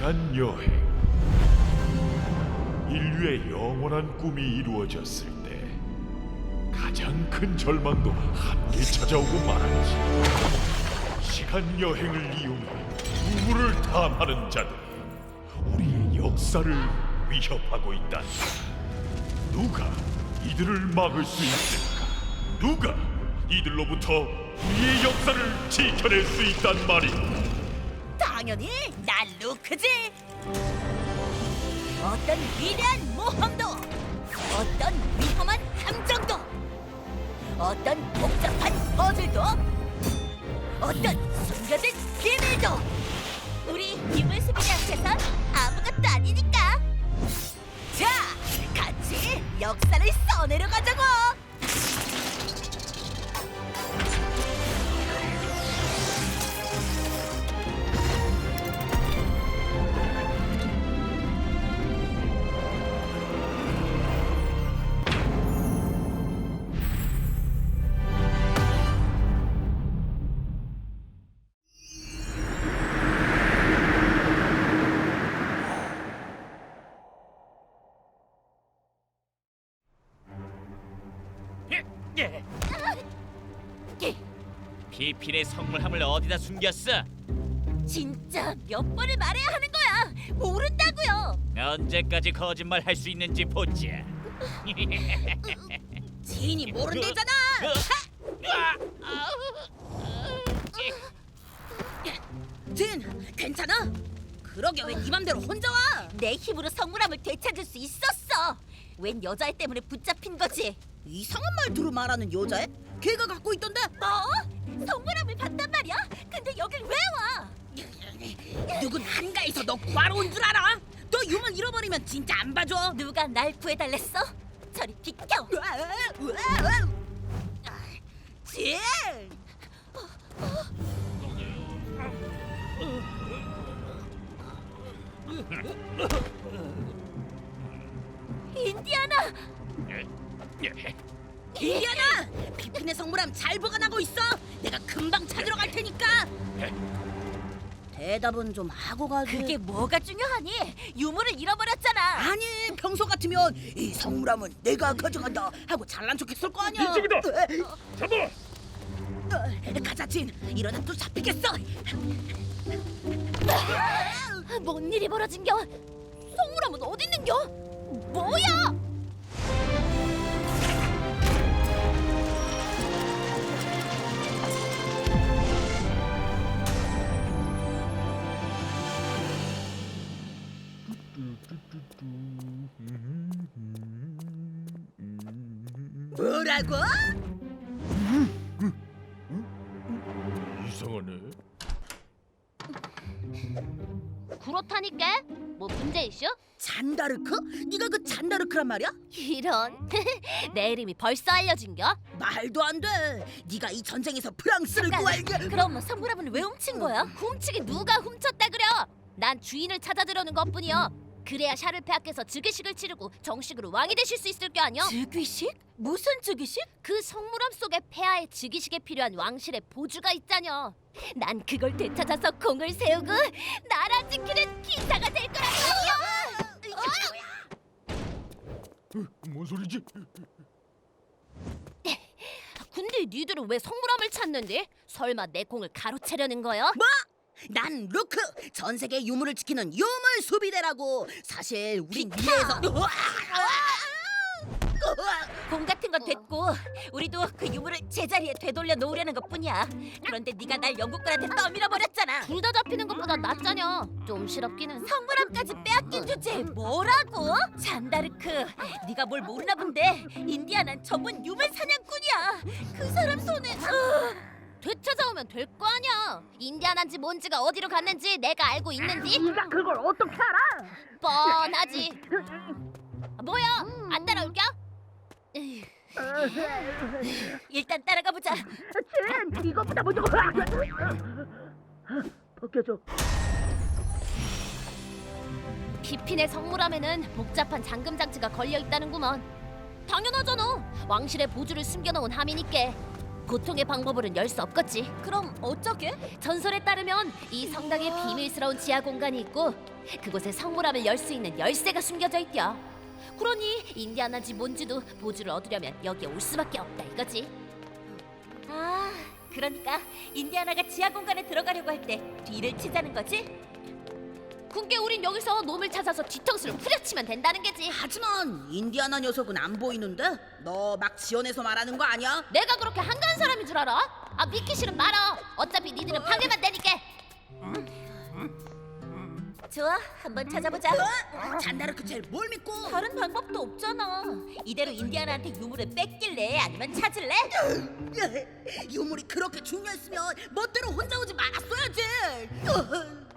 시간 여행. 인류의 영원한 꿈이 이루어졌을 때 가장 큰 절망도 함께 찾아오고 말았지. 시간 여행을 이용해 우물을 탐하는 자들이 우리의 역사를 위협하고 있다. 누가 이들을 막을 수 있을까? 누가 이들로부터 우리의 역사를 지켜낼 수 있단 말인가 당연히 난 루크지. 어떤 위대한 모험도, 어떤 위험한 함정도, 어떤 복잡한 퍼즐도, 어떤 숨겨진 비밀도 우리 유물 수비대 앞에선 아무것도 아니니까. 자, 같이 역사를 써내려 가자고. 비필의 선물함을 어디다 숨겼어? 진짜 몇 번을 말해야 하는 거야. 모른다고요. 언제까지 거짓말 할 수 있는지 보자. 지인이 모른대잖아. 진, 괜찮아? 그러게 왜 네 맘대로 혼자 와? 내 힘으로 성물함을 되찾을 수 있었어. 웬 여자애 때문에 붙잡힌 거지? 이상한 말투로 말하는 여자애? 걔가 갖고 있던데? 뭐? 성물함을 봤단 말이야? 근데 여길 왜 와? 누군 한가해서 너 구하러 온 줄 알아? 너 유물 잃어버리면 진짜 안 봐줘 누가 날 구해달랬어? 저리 비켜. 진! 인디아나. 이리아나! 비핀의 성물함 잘 보관하고 있어 내가 금방 찾으러 갈 테니까 대답은 좀 하고 가지 그게 뭐가 중요하니? 유물을 잃어버렸잖아. 아니 평소 같으면 이 성물함은 내가 가져간다 하고 잘난 척했을 거 아니야 이쪽이다! 잡아! 어, 가자 진 이러다 또 잡히겠어 뭔 일이 벌어진겨? 성물함은 어디 있는겨? 뭐야? 뭐라고? 이상하네 그렇다니까? 뭐 문제 있어? 잔다르크? 네가 그 잔다르크란 말이야? 이런 내 이름이 벌써 알려진겨? 말도 안 돼. 네가 이 전쟁에서 프랑스를 구할 게 그럼 성물함은 왜 훔친 거야? 훔치기 누가 훔쳤다 그려? 난 주인을 찾아 들어는 것뿐이여 그래야 샤르페아께서 즉위식을 치르고 정식으로 왕이 되실 수 있을 게 아니여 즉위식? 무슨 즉위식? 그 성물함 속에 폐하의 즉위식에 필요한 왕실의 보주가 있자녀 난 그걸 되찾아서 공을 세우고 나라 지키는 기사가 될 거란 말이야 뭔 소리지? 근데 니들은 왜 성물함을 찾는데? 설마 내 공을 가로채려는 거야? 뭐? 난 루크 전 세계 유물을 지키는 유물 수비대라고. 사실 우리 미래에서 공 같은 건 됐고 우리도 그 유물을 제자리에 되돌려 놓으려는 것뿐이야. 그런데 네가 날 영국군한테 떠밀어 버렸잖아. 둘 다 잡히는 것보다 낫자냐 좀 실없기는 성물함까지 빼앗긴 주제에 뭐라고? 잔다르크, 네가 뭘 모르나 본데 인디아난 전문 유물 사냥꾼이야. 그 사람 손에 으, 되찾아오면 될 거 아니야. 인디아난지 뭔지가 어디로 갔는지 내가 알고 있는지 네가 그걸 어떻게 알아? 뻔하지. 뭐야? 안 따라올겨? 에휴, 일단 따라가 보자. 진 이거보다 먼저 벗겨줘. 비핀의 성물함에는 복잡한 잠금 장치가 걸려 있다는구먼. 당연하잖아. 왕실의 보주를 숨겨놓은 함이니께 고통의 방법으로는 열 수 없겠지 그럼 어쩌게? 전설에 따르면 이 성당에 비밀스러운 지하 공간이 있고 그곳에 성물함을 열 수 있는 열쇠가 숨겨져 있대요. 그러니 인디아나지 뭔지도 보주를 얻으려면 여기에 올 수밖에 없다 이거지. 아, 그러니까 인디아나가 지하 공간에 들어가려고 할 때 뒤를 치자는 거지? 군게 우린 여기서 놈을 찾아서 뒤통수를 후려치면 된다는 게지. 하지만 인디아나 녀석은 안 보이는데 너 막 지원해서 말하는 거 아니야? 내가 그렇게 한가한 사람인 줄 알아? 아 믿기 싫으면 말아. 어차피 니들은 방해만 되니까. 좋아, 한번 찾아보자. 어? 잔다르크 젤 뭘 믿고? 다른 방법도 없잖아. 이대로 인디아나한테 유물을 뺏길래 아니면 찾을래? 유물이 그렇게 중요했으면 멋대로 혼자 오지 말았어야지.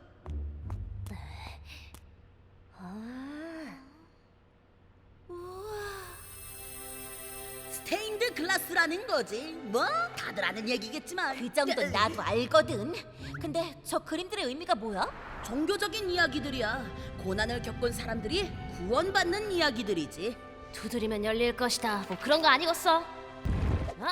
스테인드 글라스라는 거지. 뭐 다들 아는 얘기겠지만 그 정도 나도 알거든. 근데 저 그림들의 의미가 뭐야? 종교적인 이야기들이야. 고난을 겪은 사람들이 구원받는 이야기들이지. 두드리면 열릴 것이다. 뭐 그런 거 아니겠어? 어?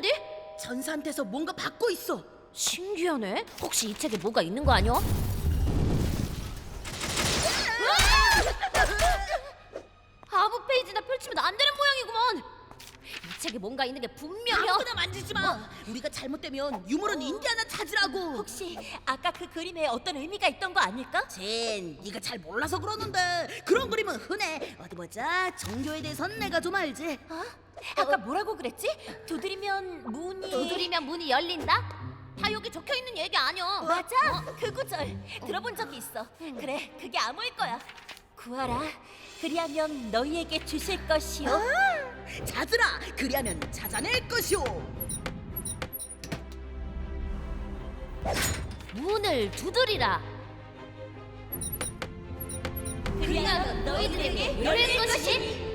있었는데 전사한테서 뭔가 받고 있어. 신기하네. 혹시 이 책에 뭐가 있는 거 아니야? 아무 페이지나 펼치면 안 되는 모양이구먼. 이 책에 뭔가 있는 게 분명해요. 아무나 만지지 마. 우리가 잘못되면 유물은 인디아나 찾으라고. 혹시 아까 그 그림에 어떤 의미가 있던 거 아닐까? 젠, 네가 잘 몰라서 그러는데 그런 그림은 흔해. 어디 보자. 종교에 대해선 내가 좀 알지. 어? 아까 뭐라고 그랬지? 두드리면 문이 두드리면 문이 열린다? 다 여기 적혀 있는 얘기 아니야. 맞아 그 구절 들어본 적이 있어 그래 그게 암호일 거야 구하라 그리하면 너희에게 주실 것이요 아, 찾으라. 그리하면 찾아낼 것이오. 문을 두드리라. 그리하면 너희들에게 열릴 것이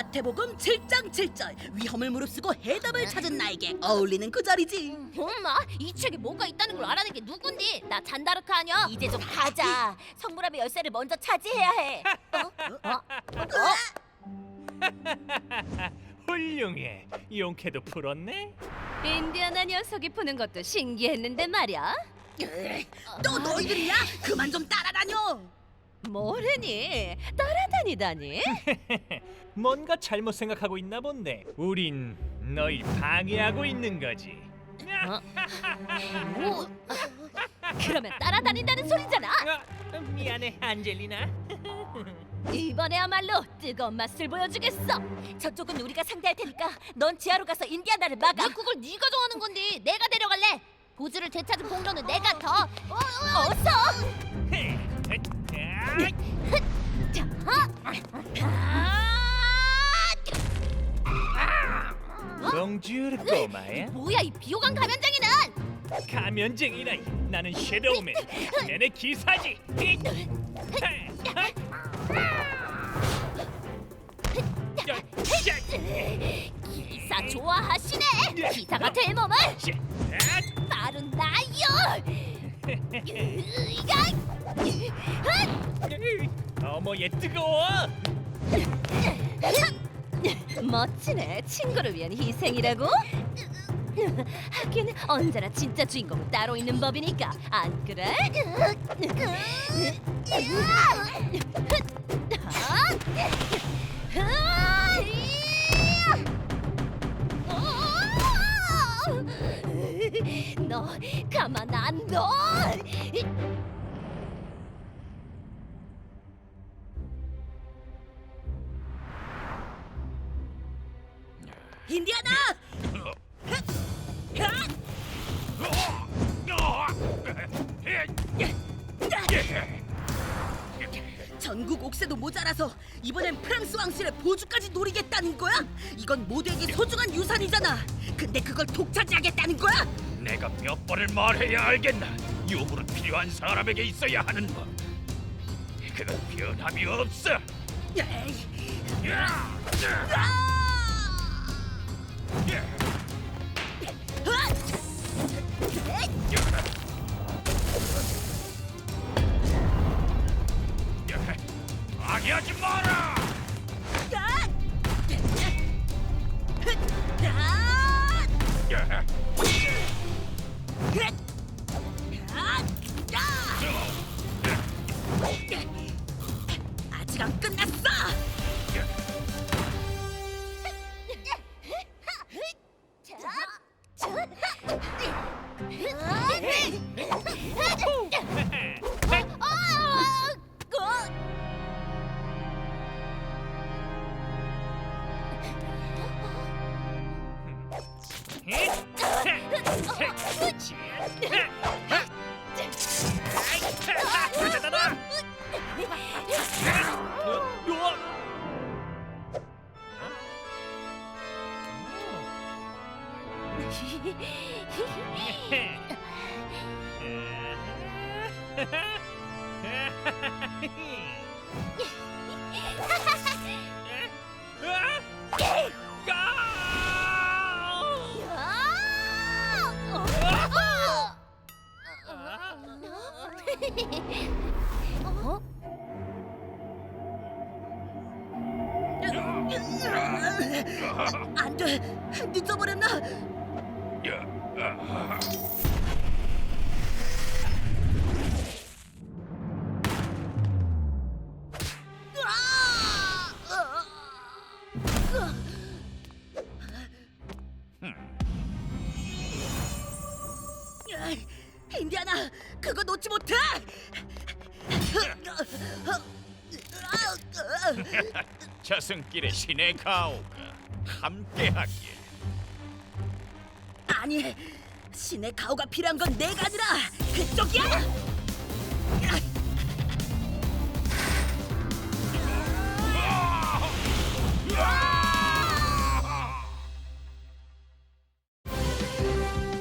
마태복음 7장 7절 위험을 무릅쓰고 해답을 찾은 나에게 어울리는 그 자리지. 엄마, 이 책에 뭐가 있다는 걸 알아낸 게 누군디? 나 잔다르크 아니야? 이제 좀 가자 성물함의 열쇠를 먼저 차지해야 해 어? 훌륭해. 용케도 풀었네. 인디아나 녀석이 푸는 것도 신기했는데 말이야. 으이, 또 너희들이야? 그만 좀 따라다녀. 뭐래니? 따라다니다니? 뭔가 잘못 생각하고 있나 본데. 우린 너희 방해하고 있는 거지. 뭐? 그러면 따라다닌다는 소리잖아. 아, 미안해, 안젤리나. 이번에야말로 뜨거운 맛을 보여주겠어. 저쪽은 우리가 상대할 테니까 넌 지하로 가서 인디아나를 막아 왜 그걸 네가 정하는 건데? 내가 데려갈래. 보즈를 되찾은 공로는 내가 더. 어, 어, 어서 자, 아! 봉주르 꼬마야. 뭐야 이 비호감 감염장이는? 가면쟁이라. 나는 섀도우맨. 내내 기사지. 기사 좋아하시네. 기사가 될 몸은 바로 나요. 어머 얘 뜨거워. 멋지네. 친구를 위한 희생이라고? 하긴 언제나 진짜 주인공은 따로 있는 법이니까 안 그래? 가만 안 둬! 인디아나! 전국 옥새도 모자라서 이번엔 프랑스 왕실의 보주까지 노리겠다는 거야? 이건 모두에게 소중한 유산이잖아. 근데 그걸 독차지하겠다는 거야? 내가 몇 번을 말해야 알겠나? 유물은 필요한 사람에게 있어야 하는 법. 그건 변함이 없어. 야! 방해하지 마라. 야! 아직 안 끝났어. 찾 아놔. 저승길의 신의 가오가 함께하길. 아니, 신의 가오가 필요한 건 내가 아니라 그쪽이야.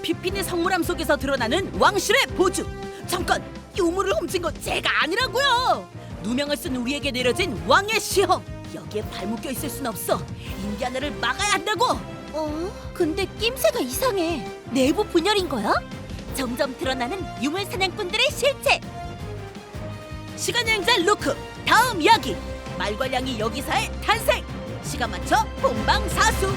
비핀의 성물함 속에서 드러나는 왕실의 보주. 잠깐, 유물을 훔친 건 제가 아니라고요. 누명을 쓴 우리에게 내려진 왕의 시험. 여기에 발묶여 있을 순 없어. 인디아나를 막아야 한다고. 어? 근데 낌새가 이상해. 내부 분열인 거야? 점점 드러나는 유물 사냥꾼들의 실체. 시간 여행자 루크 다음 이야기 말괄량이 여기사의 탄생 시간 맞춰 본방 사수